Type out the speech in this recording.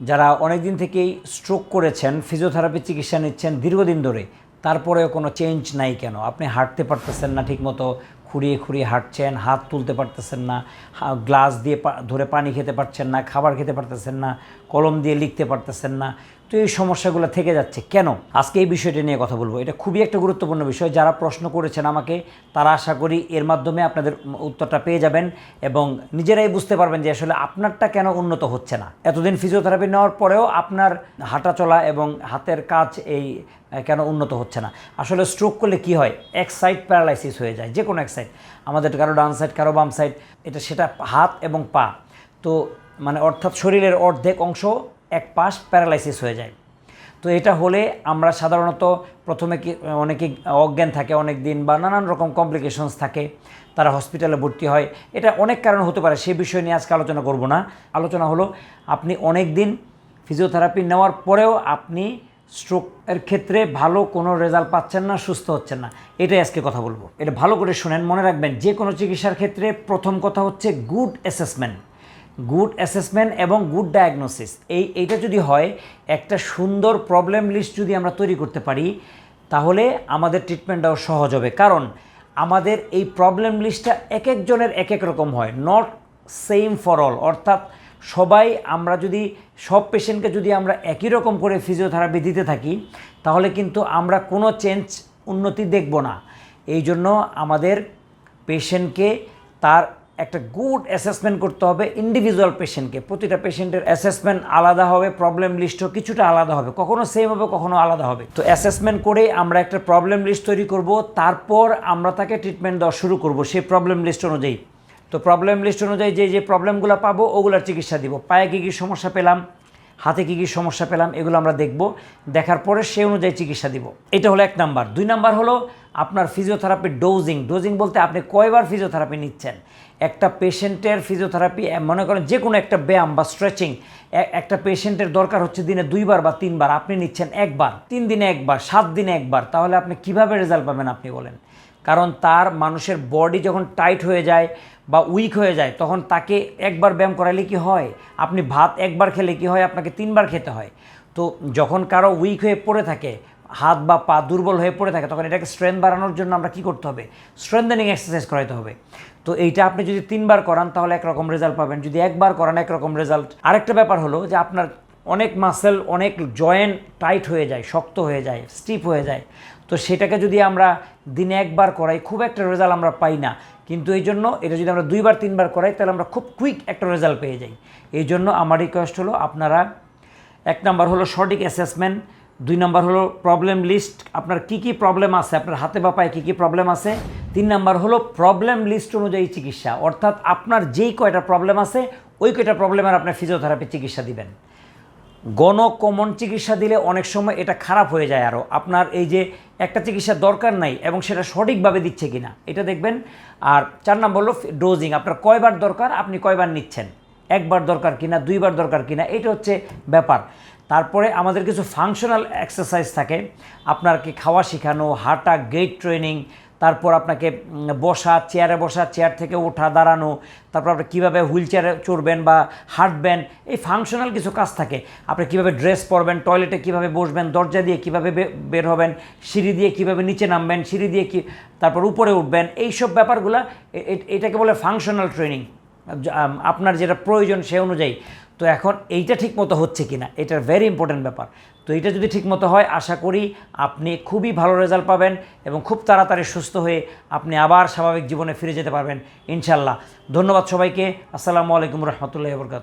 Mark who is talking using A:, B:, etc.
A: যারা অনেক দিন থেকেই স্ট্রোক করেছেন ফিজিওথেরাপি চিকিৎসা নিচ্ছেন, দীর্ঘদিন ধরে, তারপরেও কোনো চেঞ্জ নাই কেন? আপনি হাঁটতে পারতেছেন না ঠিকমতো খুঁড়িয়ে খুঁড়িয়ে হাঁটছেন, হাত তুলতে পারতেছেন না গ্লাস দিয়ে ধরে পানি খেতে পারছেন না, খাবার খেতে পারতেছেন না, কলম দিয়ে লিখতে পারতেছেন না। তো এই সমস্যাগুলো থেকে যাচ্ছে। কেন? আজকে এই বিষয়টি নিয়ে কথা বলব। এটা খুবই একটা গুরুত্বপূর্ণ বিষয়। যারা প্রশ্ন করেছেন আমাকে, তারা আশা করি এর মাধ্যমে আপনাদের উত্তরটা পেয়ে যাবেন এবং নিজেরাই বুঝতে পারবেন যে আসলে আপনারটা কেন উন্নত হচ্ছে না। এতদিন ফিজিওথেরাপি নেওয়ার পরেও আপনার হাঁটা চলা এবং হাতের কাজ এই কেন উন্নত হচ্ছে না। আসলে স্ট্রোক করলে কি হয়? এক সাইড প্যারালাইসিস হয়ে যায় যে কোনো এক সাইড আমাদের কারও ডান সাইড, কারও বাম সাইড, এটা সেটা হাত এবং পা। তো মানে অর্থাৎ শরীরের অর্ধেক অংশ এক পাশ প্যারালাইসিস হয়ে যায়। তো এটা হলে আমরা সাধারণত প্রথমে কি, অনেকে অজ্ঞান থাকে অনেক দিন বা নানান রকম কমপ্লিকেশনস থাকে, তারা হসপিটালে ভর্তি হয়। এটা অনেক কারণ হতে পারে, সে বিষয় নিয়ে আজকে আলোচনা করব না। আলোচনা হলো, আপনি অনেক দিন ফিজিওথেরাপি নেওয়ার পরেও আপনি স্ট্রোকের ক্ষেত্রে ভালো কোনো রেজাল্ট পাচ্ছেন না, সুস্থ হচ্ছেন না। এটাই আজকে কথা বলব। এটা ভালো করে শুনেন, মনে রাখবেন, যে কোনো চিকিৎসার ক্ষেত্রে প্রথম কথা হচ্ছে গুড অ্যাসেসমেন্ট গুড অ্যাসেসমেন্ট এবং গুড ডায়াগনোসিস এই, এইটা যদি হয়, একটা সুন্দর প্রবলেম লিস্ট যদি আমরা তৈরি করতে পারি, তাহলে আমাদের ট্রিটমেন্টটাও সহজ হবে। কারণ আমাদের এই প্রবলেম লিস্টটা এক একজনের এক এক রকম হয়। নট সেম ফর অল অর্থাৎ সবাই আমরা যদি, সব পেশেন্টকে যদি আমরা একই রকম করে ফিজিওথেরাপি দিতে থাকি, তাহলে কিন্তু আমরা কোনো চেঞ্জ উন্নতি দেখব না। এই জন্য আমাদের পেশেন্টকে তার একটা গুড অ্যাসেসমেন্ট করতে হবে ইন্ডিভিজুয়াল পেশেন্টকে প্রতিটা পেশেন্টের অ্যাসেসমেন্ট আলাদা হবে প্রবলেম লিস্টও কিছুটা আলাদা হবে, কখনো সেম হবে, কখনো আলাদা হবে। তো অ্যাসেসমেন্ট করে আমরা একটা প্রবলেম লিস্ট তৈরি করব, তারপর আমরা তাকে ট্রিটমেন্ট দেওয়া শুরু করব, সেই প্রবলেম লিস্ট অনুযায়ী। তো প্রবলেম লিস্ট অনুযায়ী যে যে প্রবলেমগুলো পাবো, ওগুলোর চিকিৎসা দিব। পায়ে কী কী সমস্যা পেলাম, হাতে কী কী সমস্যা পেলাম, এগুলো আমরা দেখব। দেখার পরে সেই অনুযায়ী চিকিৎসা দিব। এটা হলো এক নাম্বার। দুই নাম্বার হলো আপনার ফিজিওথেরাপির ডোজিং ডোজিং বলতে আপনি কয়বার ফিজিওথেরাপি নিচ্ছেন? একটা পেশেন্টের ফিজিওথেরাপি মনে করেন যে কোনো একটা ব্যায়াম বা স্ট্রেচিং একটা পেশেন্টের দরকার হচ্ছে দিনে দুইবার বা তিনবার। আপনি নিচ্ছেন একবার, তিন দিনে একবার, সাত দিনে একবার। তাহলে আপনি কীভাবে রেজাল্ট পাবেন আপনি বলেন? কারণ তার মানুষের বডি যখন টাইট হয়ে যায় বা উইক হয়ে যায়, তখন তাকে একবার ব্যায়াম করালে কি হয়? আপনি ভাত একবার খেলে কি হয়? আপনাকে তিনবার খেতে হয়। তো যখন কারও উইক হয়ে পড়ে থাকে, হাত বা পা দুর্বল হয়ে পড়ে থাকে, তখন এটাকে স্ট্রেংথ বাড়ানোর জন্য আমরা কি করতে হবে? স্ট্রেংথেনিং এক্সারসাইজ করাইতে হবে। তো এইটা আপনি যদি তিনবার করান, তাহলে একরকম রেজাল্ট পাবেন। যদি একবার করান, একরকম রেজাল্ট আরেকটা ব্যাপার হলো যে আপনার অনেক মাসেল অনেক জয়েন্ট টাইট হয়ে যায়, শক্ত হয়ে যায় স্টিপ হয়ে যায়। তো সেটাকে যদি আমরা দিনে একবার করাই, খুব একটা রেজাল্ট আমরা পাই না। কিন্তু এই জন্য এটা যদি আমরা দুইবার, তিনবার করাই, তাহলে আমরা খুব কুইক একটা রেজাল্ট পেয়ে যাই। এই জন্য আমার রিকোয়েস্ট হলো আপনারা, এক নাম্বার হলো সঠিক অ্যাসেসমেন্ট দুই নাম্বার হলো প্রবলেম লিস্ট আপনার কি কি প্রবলেম আছে, আপনার হাতে বা পায়ে কী কী প্রবলেম আছে। তিন নাম্বার হলো প্রবলেম লিস্ট অনুযায়ী চিকিৎসা, অর্থাৎ আপনার যেই কয়টা প্রবলেম আছে, ওই কয়টা প্রবলেমের আপনার ফিজিওথেরাপি চিকিৎসা দিবেন। গণ কমন চিকিৎসা দিলে অনেক সময় এটা খারাপ হয়ে যায় আরও আপনার এই যে একটা চিকিৎসার দরকার নাই এবং সেটা সঠিকভাবে দিচ্ছে কিনা, এটা দেখবেন। আর চার নম্বর হলো ডোজিং, আপনার কয়বার দরকার, আপনি কয়বার নিচ্ছেন? একবার দরকার কিনা, দুইবার দরকার কিনা, এটা হচ্ছে ব্যাপার। তারপরে আমাদের কিছু ফাংশনাল এক্সারসাইজ থাকে। আপনার কি খাওয়া শেখানো, হাঁটা গেট ট্রেনিং তারপর আপনাকে বসা চেয়ারে বসা চেয়ার থেকে ওঠা, দাঁড়ানো, তারপর আপনি কীভাবে হুইল চেয়ারে চড়বেন বা হাঁটবেন, এই ফাংশনাল কিছু কাজ থাকে। আপনি কীভাবে ড্রেস পরবেন টয়লেটে কীভাবে বসবেন, দরজা দিয়ে কীভাবে বের হবেন, সিঁড়ি দিয়ে কীভাবে নিচে নামবেন, সিঁড়ি দিয়ে কী, তারপর উপরে উঠবেন এই সব ব্যাপারগুলো এটাকে বলে ফাংশনাল ট্রেনিং আপনার যেটা প্রয়োজন সে অনুযায়ী। তো এখন এইটা ঠিকমতো হচ্ছে কি না এটার ভেরি ইম্পর্ট্যান্ট ব্যাপার। তো এটা যদি ঠিক মতো হয়, আশা করি আপনি খুবই ভালো রেজাল্ট পাবেন এবং খুব তাড়াতাড়ি সুস্থ হয়ে আপনি আবার স্বাভাবিক জীবনে ফিরে যেতে পারবেন ইনশাল্লাহ ধন্যবাদ সবাইকে। আসসালামু আলাইকুম রহমতুল্লাহ বরকাত